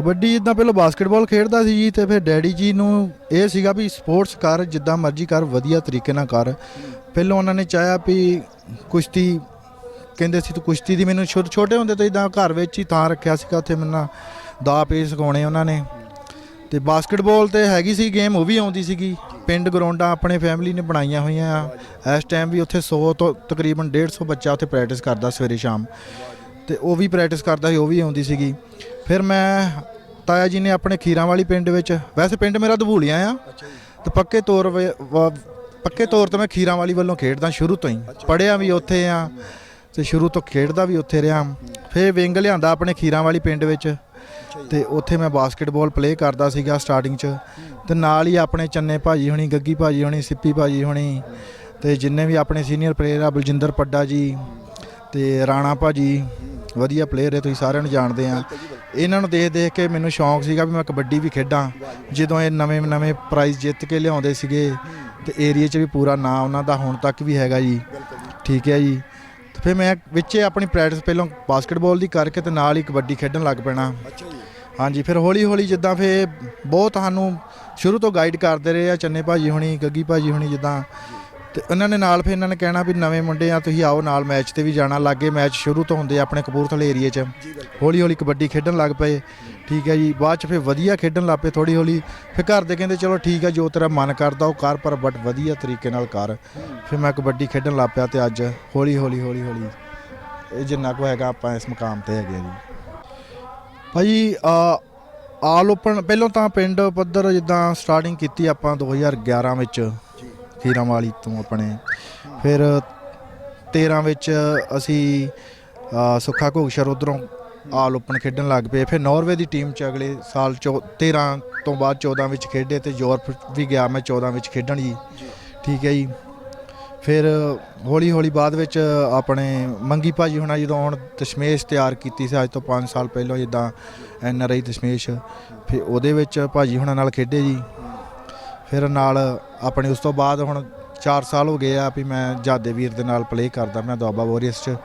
ਕਬੱਡੀ ਜਿੱਦਾਂ ਪਹਿਲਾਂ ਬਾਸਕਟਬਾਲ ਖੇਡਦਾ ਸੀ ਜੀ ਤੇ ਫਿਰ ਡੈਡੀ ਜੀ ਨੂੰ ਇਹ ਸੀਗਾ ਵੀ ਸਪੋਰਟਸ ਕਰ, ਜਿੱਦਾਂ ਮਰਜ਼ੀ ਕਰ, ਵਧੀਆ ਤਰੀਕੇ ਨਾਲ ਕਰ। ਪਹਿਲਾਂ ਉਹਨਾਂ ਨੇ ਚਾਹਿਆ ਵੀ ਕੁਸ਼ਤੀ, ਕਹਿੰਦੇ ਸੀ ਤੂੰ ਕੁਸ਼ਤੀ ਦੀ ਮੈਨੂੰ ਛੋਟੇ ਛੋਟੇ ਹੁੰਦੇ ਤੋਂ ਇਦਾਂ ਘਰ ਵਿੱਚ ਹੀ ਤਾਂ ਰੱਖਿਆ ਸੀਗਾ, ਉੱਥੇ ਮੈਨੂੰ ਦਾ ਪੇ ਸਿਖਾਉਣੇ ਉਹਨਾਂ ਨੇ। ਤੇ ਬਾਸਕਟਬਾਲ ਤੇ ਹੈਗੀ ਸੀ ਗੇਮ ਉਹ ਵੀ ਆਉਂਦੀ ਸੀਗੀ। ਪਿੰਡ ਗਰਾਊਂਡਾਂ ਆਪਣੇ ਫੈਮਿਲੀ ਨੇ ਬਣਾਈਆਂ ਹੋਈਆਂ ਆ। ਇਸ ਟਾਈਮ ਵੀ ਉੱਥੇ 100 ਤੋਂ ਤਕਰੀਬਨ 150 ਬੱਚਾ ਉੱਥੇ ਪ੍ਰੈਕਟਿਸ ਕਰਦਾ ਸਵੇਰੇ ਸ਼ਾਮ। ਤੇ ਉਹ ਵੀ ਪ੍ਰੈਕਟਿਸ ਕਰਦਾ ਸੀ ਉਹ ਵੀ ਆਉਂਦੀ ਸੀਗੀ। ਫਿਰ ਮੈਂ ਤਾਇਆ ਜੀ ਨੇ ਆਪਣੇ ਖੀਰਾਂ ਵਾਲੀ ਪਿੰਡ ਵਿੱਚ ਵੈਸੇ ਪਿੰਡ ਮੇਰਾ ਦਬੂਲੀਆਂ ਆ ਤੇ ਪੱਕੇ ਤੌਰ ਪੱਕੇ ਤੌਰ ਤੇ ਮੈਂ ਖੀਰਾਂ ਵਾਲੀ ਵੱਲੋਂ ਖੇਡਦਾ ਸ਼ੁਰੂ ਤੋਂ ਹੀ। ਪੜਿਆ ਵੀ ਉੱਥੇ ਆ ਤੇ ਸ਼ੁਰੂ ਤੋਂ ਖੇਡਦਾ ਵੀ ਉੱਥੇ ਰਿਹਾ। ਫਿਰ ਵਿੰਗ ਲਿਆਂਦਾ ਆਪਣੇ ਖੀਰਾਂ ਵਾਲੀ ਪਿੰਡ ਵਿੱਚ ਤੇ ਉੱਥੇ ਮੈਂ ਬਾਸਕਟਬਾਲ ਪਲੇ ਕਰਦਾ ਸੀਗਾ ਸਟਾਰਟਿੰਗ 'ਚ। ਤੇ ਨਾਲ ਹੀ ਆਪਣੇ ਚੰਨੇ ਭਾਜੀ ਹੋਣੀ ਗੱਗੀ ਭਾਜੀ ਹੋਣੀ ਸਿੱਪੀ ਭਾਜੀ ਹੋਣੀ ਤੇ ਜਿੰਨੇ ਵੀ ਆਪਣੇ ਸੀਨੀਅਰ ਪਲੇਅਰ ਆ ਬਲਜਿੰਦਰ ਪੱਡਾ ਜੀ ਤੇ ਰਾਣਾ ਭਾਜੀ ਵਧੀਆ ਪਲੇਅਰ ਹੈ ਤੁਸੀਂ ਸਾਰਿਆਂ ਨੂੰ ਜਾਣਦੇ ਆ। ਇਹਨਾਂ ਨੂੰ ਦੇਖ ਦੇਖ ਕੇ ਮੈਨੂੰ ਸ਼ੌਂਕ ਸੀਗਾ ਵੀ ਮੈਂ ਕਬੱਡੀ ਵੀ ਖੇਡਾਂ। ਜਦੋਂ ਇਹ ਨਵੇਂ ਨਵੇਂ ਪ੍ਰਾਈਜ਼ ਜਿੱਤ ਕੇ ਲਿਆਉਂਦੇ ਸੀਗੇ ਤੇ ਏਰੀਆ 'ਚ ਵੀ ਪੂਰਾ ਨਾਂ ਉਹਨਾਂ ਦਾ ਹੁਣ ਤੱਕ ਵੀ ਹੈਗਾ ਜੀ। ਠੀਕ ਹੈ ਜੀ। ਤੇ ਫਿਰ ਮੈਂ ਵਿੱਚੇ ਆਪਣੀ ਪ੍ਰੈਕਟਿਸ ਪਹਿਲਾਂ ਬਾਸਕਟਬਾਲ ਦੀ ਕਰਕੇ ਤੇ ਨਾਲ ਹੀ ਕਬੱਡੀ ਖੇਡਣ ਲੱਗ ਪੈਣਾ। ਹਾਂਜੀ ਫਿਰ ਹੌਲੀ ਹੌਲੀ ਜਿੱਦਾਂ ਫਿਰ ਬਹੁਤ ਸਾਨੂੰ ਸ਼ੁਰੂ ਤੋਂ ਗਾਈਡ ਕਰਦੇ ਰਹੇ ਆ ਚੰਨੇ ਭਾਜੀ ਹੁਣੀ ਗੱਗੀ ਭਾਜੀ ਹੁਣੀ ਜਿੱਦਾਂ। ਤੇ ਉਹਨਾਂ ਨੇ ਨਾਲ ਫਿਰ ਇਹਨਾਂ ਨੇ ਕਹਿਣਾ ਵੀ ਨਵੇਂ ਮੁੰਡੇ ਆ ਤੁਸੀਂ ਆਓ ਨਾਲ ਮੈਚ ਤੇ ਵੀ ਜਾਣਾ। ਲੱਗੇ ਮੈਚ ਸ਼ੁਰੂ ਤੋਂ ਹੁੰਦੇ ਆ ਆਪਣੇ ਕਪੂਰਥਲੇ ਏਰੀਏ 'ਚ। ਹੌਲੀ ਹੌਲੀ ਕਬੱਡੀ ਖੇਡਣ ਲੱਗ ਪਏ। ਠੀਕ ਹੈ ਜੀ ਬਾਅਦ ਚ ਫਿਰ ਵਧੀਆ ਖੇਡਣ ਲੱਗ ਪਏ ਥੋੜੀ ਹੌਲੀ ਫਿਰ ਘਰ ਦੇ ਕਹਿੰਦੇ ਚਲੋ ਠੀਕ ਹੈ ਜੋ ਤੇਰਾ ਮਨ ਕਰਦਾ ਉਹ ਕਰ ਪਰ ਬਟ ਵਧੀਆ ਤਰੀਕੇ ਨਾਲ ਕਰ। ਫਿਰ ਮੈਂ ਕਬੱਡੀ ਖੇਡਣ ਲੱਗ ਪਿਆ ਤੇ ਅੱਜ ਹੌਲੀ ਹੌਲੀ ਹੌਲੀ ਹੌਲੀ ਇਹ ਜਿੰਨਾ ਕੁ ਹੈਗਾ ਆਪਾਂ ਇਸ ਮੁਕਾਮ ਤੇ ਹੈਗੇ ਜੀ। ਆ ਆਲ ਓਪਨ ਪਹਿਲਾਂ ਤਾਂ ਪਿੰਡ ਪੱਧਰ ਜਿੱਦਾਂ ਸਟਾਰਟਿੰਗ ਕੀਤੀ ਆਪਾਂ 2011 ਵਿੱਚ। ਖੀਰਾਂ ਵਾਲੀ ਤੋਂ ਆਪਣੇ। ਫਿਰ 13 ਵਿੱਚ ਅਸੀਂ ਆ, ਸੁੱਖਾ ਘੋਗਸ਼ਰ ਉਧਰੋਂ ਆਲ ਓਪਨ ਖੇਡਣ ਲੱਗ ਪਏ। ਫਿਰ ਨਾਰਵੇ ਦੀ ਟੀਮ ਚ ਅਗਲੇ ਸਾਲ ਚੌ- 13 ਤੋਂ ਬਾਅਦ 14 ਵਿੱਚ ਖੇਡੇ ਤੇ ਯੂਰਪ ਵੀ ਗਿਆ ਮੈਂ 14 ਵਿੱਚ ਖੇਡਣ ਜੀ। ਠੀਕ ਹੈ ਜੀ। ਫਿਰ ਹੌਲੀ ਹੌਲੀ ਬਾਅਦ ਵਿੱਚ ਆਪਣੇ ਮੰਗੀ ਭਾਜੀ ਹੁਣਾਂ ਜਦੋਂ ਹੁਣ ਦਸ਼ਮੇਸ਼ ਤਿਆਰ ਕੀਤੀ ਸੀ ਅੱਜ ਤੋਂ 5 ਸਾਲ ਪਹਿਲਾਂ ਜਿੱਦਾਂ ਐਨ ਆਰ ਆਈ ਦਸ਼ਮੇਸ਼ ਫਿਰ ਉਹਦੇ ਵਿੱਚ ਭਾਜੀ ਹੁਣਾਂ ਨਾਲ ਖੇਡੇ ਜੀ। ਫਿਰ ਨਾਲ ਆਪਣੇ ਉਸ ਤੋਂ ਬਾਅਦ ਹੁਣ 4 ਸਾਲ ਹੋ ਗਏ ਆ ਵੀ ਮੈਂ ਜਾਦੇ ਵੀਰ ਦੇ ਨਾਲ ਪਲੇ ਕਰਦਾ ਮੈਂ ਦੁਆਬਾ ਵੋਰੀਅਰਸ ਚ।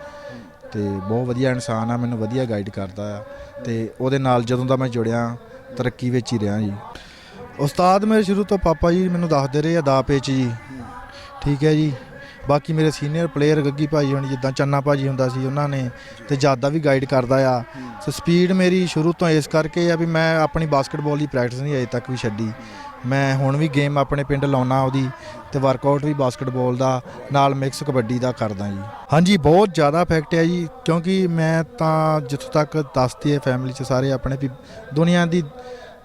ਤੇ ਬਹੁਤ ਵਧੀਆ ਇਨਸਾਨ ਆ, ਮੈਨੂੰ ਵਧੀਆ ਗਾਈਡ ਕਰਦਾ ਆ। ਤੇ ਉਹਦੇ ਨਾਲ ਜਦੋਂ ਦਾ ਮੈਂ ਜੁੜਿਆ, ਤਰੱਕੀ ਵਿੱਚ ਹੀ ਰਿਹਾ ਜੀ। ਉਸਤਾਦ ਮੇਰੇ ਸ਼ੁਰੂ ਤੋਂ ਪਾਪਾ ਜੀ ਮੈਨੂੰ ਦੱਸਦੇ ਰਹੇ ਆ, ਦਾ ਪੇਚ ਜੀ। ਠੀਕ ਹੈ ਜੀ। ਬਾਕੀ ਮੇਰੇ ਸੀਨੀਅਰ ਪਲੇਅਰ ਗੱਗੀ ਭਾਜੀ ਹੁਣ, ਜਿੱਦਾਂ ਚੰਨਾ ਭਾਜੀ ਹੁੰਦਾ ਸੀ ਉਹਨਾਂ ਨੇ, ਤੇ ਜ਼ਿਆਦਾ ਵੀ ਗਾਈਡ ਕਰਦਾ ਆ। ਸੋ ਸਪੀਡ ਮੇਰੀ ਸ਼ੁਰੂ ਤੋਂ ਇਸ ਕਰਕੇ ਆ ਵੀ ਮੈਂ ਆਪਣੀ ਬਾਸਕਟਬਾਲ ਦੀ ਪ੍ਰੈਕਟਿਸ ਨਹੀਂ ਅਜੇ ਤੱਕ ਵੀ ਛੱਡੀ। ਮੈਂ ਹੁਣ ਵੀ ਗੇਮ ਆਪਣੇ ਪਿੰਡ ਲਾਉਣਾ ਉਹਦੀ ਤੇ ਵਰਕਆਊਟ ਵੀ ਬਾਸਕਟਬਾਲ ਦਾ, ਨਾਲ ਮਿਕਸ ਕਬੱਡੀ ਦਾ ਕਰਦਾ ਜੀ। ਹਾਂਜੀ, ਬਹੁਤ ਜ਼ਿਆਦਾ ਇਫੈਕਟ ਹੈ ਜੀ, ਕਿਉਂਕਿ ਮੈਂ ਤਾਂ ਜਿੱਥੋਂ ਤੱਕ ਦੱਸਦੀ ਹੈ ਫੈਮਿਲੀ 'ਚ ਸਾਰੇ ਆਪਣੇ ਵੀ ਦੁਨੀਆ ਦੀ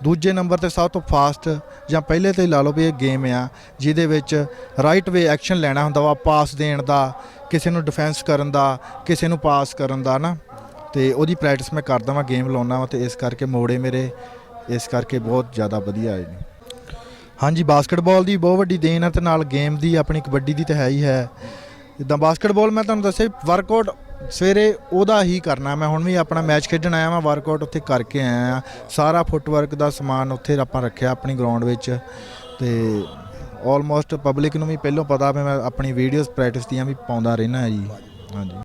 ਦੂਜੇ ਨੰਬਰ ਤੇ ਸਭ ਤੋਂ ਫਾਸਟ ਜਾਂ ਪਹਿਲੇ ਤੇ ਲਾ ਲਓ ਵੀ ਇਹ ਗੇਮ ਆ, ਜਿਹਦੇ ਵਿੱਚ ਰਾਈਟ ਵੇ ਐਕਸ਼ਨ ਲੈਣਾ ਹੁੰਦਾ ਵਾ ਪਾਸ ਦੇਣ ਦਾ, ਕਿਸੇ ਨੂੰ ਡਿਫੈਂਸ ਕਰਨ ਦਾ, ਕਿਸੇ ਨੂੰ ਪਾਸ ਕਰਨ ਦਾ ਨਾ ਤੇ ਉਹਦੀ ਪ੍ਰੈਕਟਿਸ ਮੈਂ ਕਰਦਾ ਵਾਂ ਗੇਮ ਲਾਉਣਾ ਵਾਂ ਤੇ ਇਸ ਕਰਕੇ ਮੋੜੇ ਮੇਰੇ, ਇਸ ਕਰਕੇ ਬਹੁਤ ਜ਼ਿਆਦਾ ਵਧੀਆ ਆਏ ਨੇ ਹਾਂਜੀ, ਬਾਸਕਟਬਾਲ ਦੀ ਬਹੁਤ ਵੱਡੀ ਦੇਣ ਹੈ ਤੇ ਨਾਲ ਗੇਮ ਦੀ ਆਪਣੀ ਕਬੱਡੀ ਦੀ ਤਾਂ ਹੈ ਹੀ ਹੈ। ਜਿੱਦਾਂ ਬਾਸਕਟਬਾਲ ਮੈਂ ਤੁਹਾਨੂੰ ਦੱਸਿਆ ਵਰਕਆਊਟ ਸਵੇਰੇ ਉਹਦਾ ਹੀ ਕਰਨਾ। ਮੈਂ ਹੁਣ ਵੀ ਆਪਣਾ ਮੈਚ ਖੇਡਣ ਆਇਆ ਮੈਂ ਵਰਕਆਊਟ ਉੱਥੇ ਕਰਕੇ ਆਇਆ ਆ ਸਾਰਾ ਫੁੱਟਵਰਕ ਦਾ ਸਮਾਨ ਉੱਥੇ ਆਪਾਂ ਰੱਖਿਆ ਆਪਣੀ ਗਰਾਊਂਡ ਵਿੱਚ। ਤੇ ਆਲਮੋਸਟ ਪਬਲਿਕ ਨੂੰ ਵੀ ਪਹਿਲਾਂ ਪਤਾ ਵੀ ਮੈਂ ਆਪਣੀ ਵੀਡੀਓਜ਼ ਪ੍ਰੈਕਟਿਸ ਦੀਆਂ ਵੀ ਪਾਉਂਦਾ ਰਹਿਣਾ ਜੀ। ਹਾਂਜੀ।